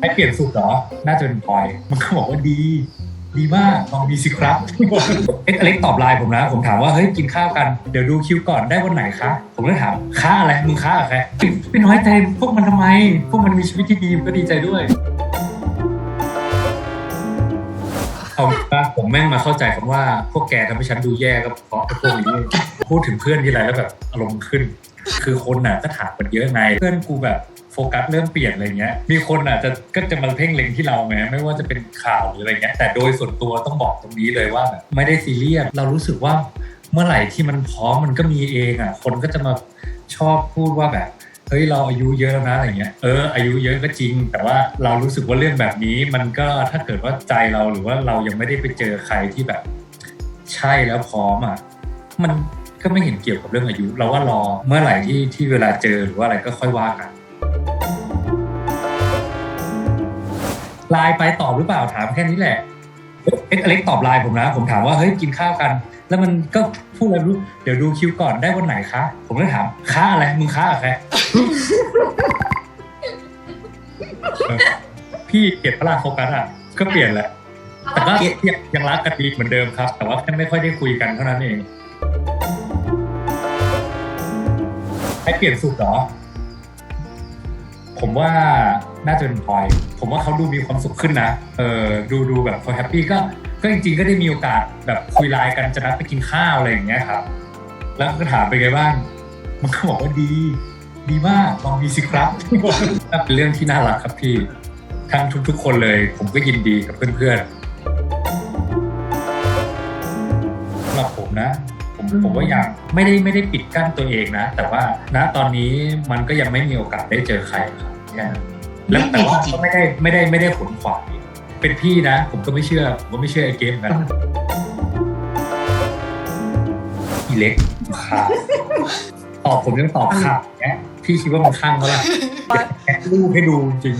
ให้เปลี่ยนสูตรเหรอ น่าจะเป็นพลอย มันก็บอกว่าดี ดีมากลองดีสิครับเอ็กเล็กตอบไลน์ผมนะ ผมถามว่า เฮ้ย กินข้าวกัน เดี๋ยวดูคิวก่อนได้วันไหนคะ ผมเลยถามค้าอะไร มึงค้าอะไรไม่น้อยใจพวกมันทำไม พวกมันมีชีวิตที่ดีก็ดีใจด้วยเอาปะผมแม่งมาเข้าใจคำว่า พวกแกทำให้ฉันดูแย่ก็เพราะพวกนี้พูดถึงเพื่อนที่ไรแล้วแบบอารมณ์ขึ้น คือคนน่ะก็ถามกันเยอะไง เพื่อนกูแบบ โฟกัสเริ่มเปลี่ยนอะไรเงี้ย มีคนอะจะก็จะมาเพ่งเล็งที่เราไงไม่ว่าจะเป็นข่าวหรืออะไรเงี้ย แต่โดยส่วนตัวต้องบอกตรงนี้เลยว่าแบบไม่ได้ซีเรียส เรารู้สึกว่าเมื่อไหร่ที่มันพร้อมมันก็มีเองอะ คนก็จะมาชอบพูดว่าแบบเฮ้ยเราอายุเยอะแล้วนะอะไรเงี้ยเอออายุเยอะก็จริง แต่ว่าเรารู้สึกว่าเรื่องแบบนี้ มันก็ถ้าเกิดว่าใจเราหรือว่าเรายังไม่ได้ไปเจอใครที่แบบ ใช่แล้วพร้อมอะมันก็ไม่เห็นเกี่ยวกับเรื่องอายุ เราว่ารอเมื่อไหร่ที่ที่เวลาเจอหรือว่าอะไรก็ค่อยว่ากัน ไลน์ไปตอบหรือเปล่าถามแค่นี้แหละเอ็กอเล็กตอบไลน์ผมนะ ผมถามว่าเฮ้ยกินข้าวกัน แล้วมันก็พูดอะไรรู้เดี๋ยวดูคิวก่อนได้วันไหนคะ ผมเลยถามค้าอะไรมึงค้าอะไรพี่เกลียดพระราโฟกัสอะก็เปลี่ยนแหละแต่ก็ยังยังรักกันดีเหมือนเดิมครับ แต่ว่าแค่ไม่ค่อยได้คุยกันเท่านั้นเองให้เปลี่ยนสูตรเหรอ ผมว่า น่าจะเป็นพลอย ผมว่าเขาดูมีความสุขขึ้นนะ เออดูดูแบบเขาแฮปปี้ก็ก็จริงๆก็ได้มีโอกาสแบบคุยไลน์กันจะนัดไปกินข้าวอะไรอย่างเงี้ยครับ แล้วก็ถามไปนไงบ้าง มันก็บอกว่าดี ดีมากลองดีสิครับน่าเป็นเรื่องที่น่ารักครับพี่ทั้งทุก ๆ คนเลย ผมก็ยินดีกับเพื่อนๆสำหรับผมนะผมผมว่าอยากไม่ได้ไม่ได้ปิดกั้นตัวเองนะ แต่ว่าณตอนนี้มันก็ยังไม่มีโอกาสได้เจอใครครับ แค่นั้นแล้วแต่ว่าก็ไม่ได้ไม่ได้ไม่ได้ผลขวายเป็นพี่นะ ผมก็ไม่เชื่อ ผมก็ไม่เชื่อไอ้เกมนะอีเล็กค่ะตอบผมยังตอบค่ะแกพี่คิดว่ามันข้างเขาละแกะรูปให้ดูจริง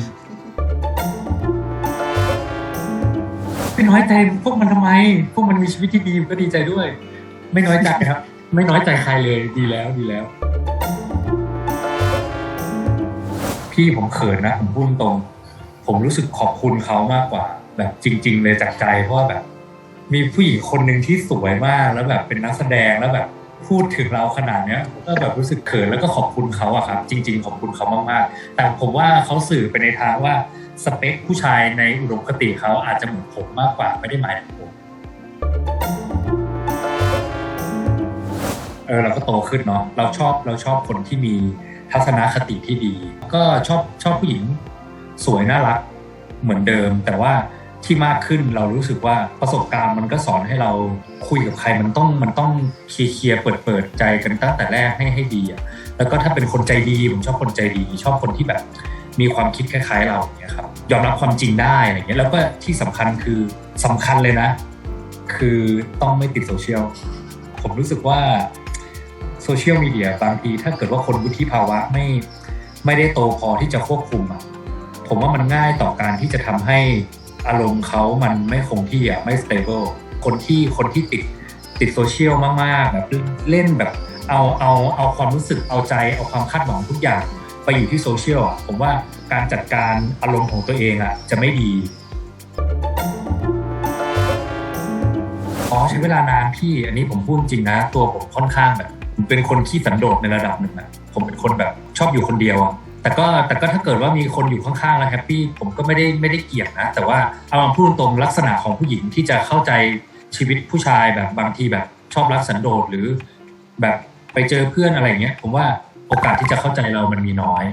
ไม่น้อยใจพวกมันทำไม พวกมันมีชีวิตที่ดีก็ดีใจด้วย ไม่น้อยใจครับ ไม่น้อยใจใครเลยดีแล้วดีแล้ว พี่ผมเขินนะผมพูดตรง ผมรู้สึกขอบคุณเขามากกว่า แบบจริง ๆ เลยจากใจเพราะว่าแบบ มีผู้หญิงคนหนึ่งที่สวยมากแล้วแบบเป็นนักแสดงแล้วแบบพูดถึงเราขนาดเนี้ยก็แบบรู้สึกเขินแล้วก็ขอบคุณเขาอะครับ จริง ๆ ขอบคุณเขามากๆ แต่ผมว่าเขาสื่อไปในทางว่าสเปคผู้ชายในอุดมคติเขาอาจจะเหมือนผมมากกว่าไม่ได้หมายถึงผมเออเราก็โตขึ้นเนาะเราชอบเราชอบคนที่มี ทัศนคติที่ดี ก็ชอบชอบผู้หญิงสวยน่ารักเหมือนเดิม แต่ว่าที่มากขึ้นเรารู้สึกว่าประสบการณ์มันก็สอนให้เราคุยกับใครมันต้องมันต้องเคลียร์เคลียร์เปิดเปิดใจกันตั้งแต่แรกให้ให้ดีอะแล้วก็ถ้าเป็นคนใจดีผมชอบคนใจดี ชอบคนที่แบบมีความคิดคล้าย ๆ เราเงี้ยครับยอมรับความจริงได้อะไรเงี้ยแล้วก็ที่สำคัญคือสำคัญเลยนะ คือต้องไม่ติดโซเชียลผมรู้สึกว่า โซเชียลมีเดียบางทีถ้าเกิดว่าคนวุฒิภาวะไม่ไม่ได้โตพอที่จะควบคุมอะผมว่ามันง่ายต่อการที่จะทำให้อารมณ์เขามันไม่คงที่อะไม่ stable คนที่คนที่ติดติดโซเชียลมากๆแบบเล่นแบบเอาเอาเอาความรู้สึกเอาใจเอาความคาดหวังทุกอย่างไปอยู่ที่โซเชียลอะผมว่าการจัดการอารมณ์ของตัวเองอะจะไม่ดีอ๋อใช้เวลานานพี่อันนี้ผมพูดจริงนะ ตัวผมค่อนข้างแบบ เป็นคนขี้สันโดษในระดับหนึ่งนะผมเป็นคนแบบชอบอยู่คนเดียวอะแต่ก็แต่ก็ถ้าเกิดว่ามีคนอยู่ข้างๆแล้วแฮปปี้ผมก็ไม่ได้ไม่ได้เกลียดนะ แต่ว่าเอามาพูดตรงลักษณะของผู้หญิงที่จะเข้าใจชีวิตผู้ชายแบบบางทีแบบชอบรักสันโดษหรือแบบไปเจอเพื่อนอะไรอย่างเงี้ยผมว่าโอกาสที่จะเข้าใจเรามันมีน้อย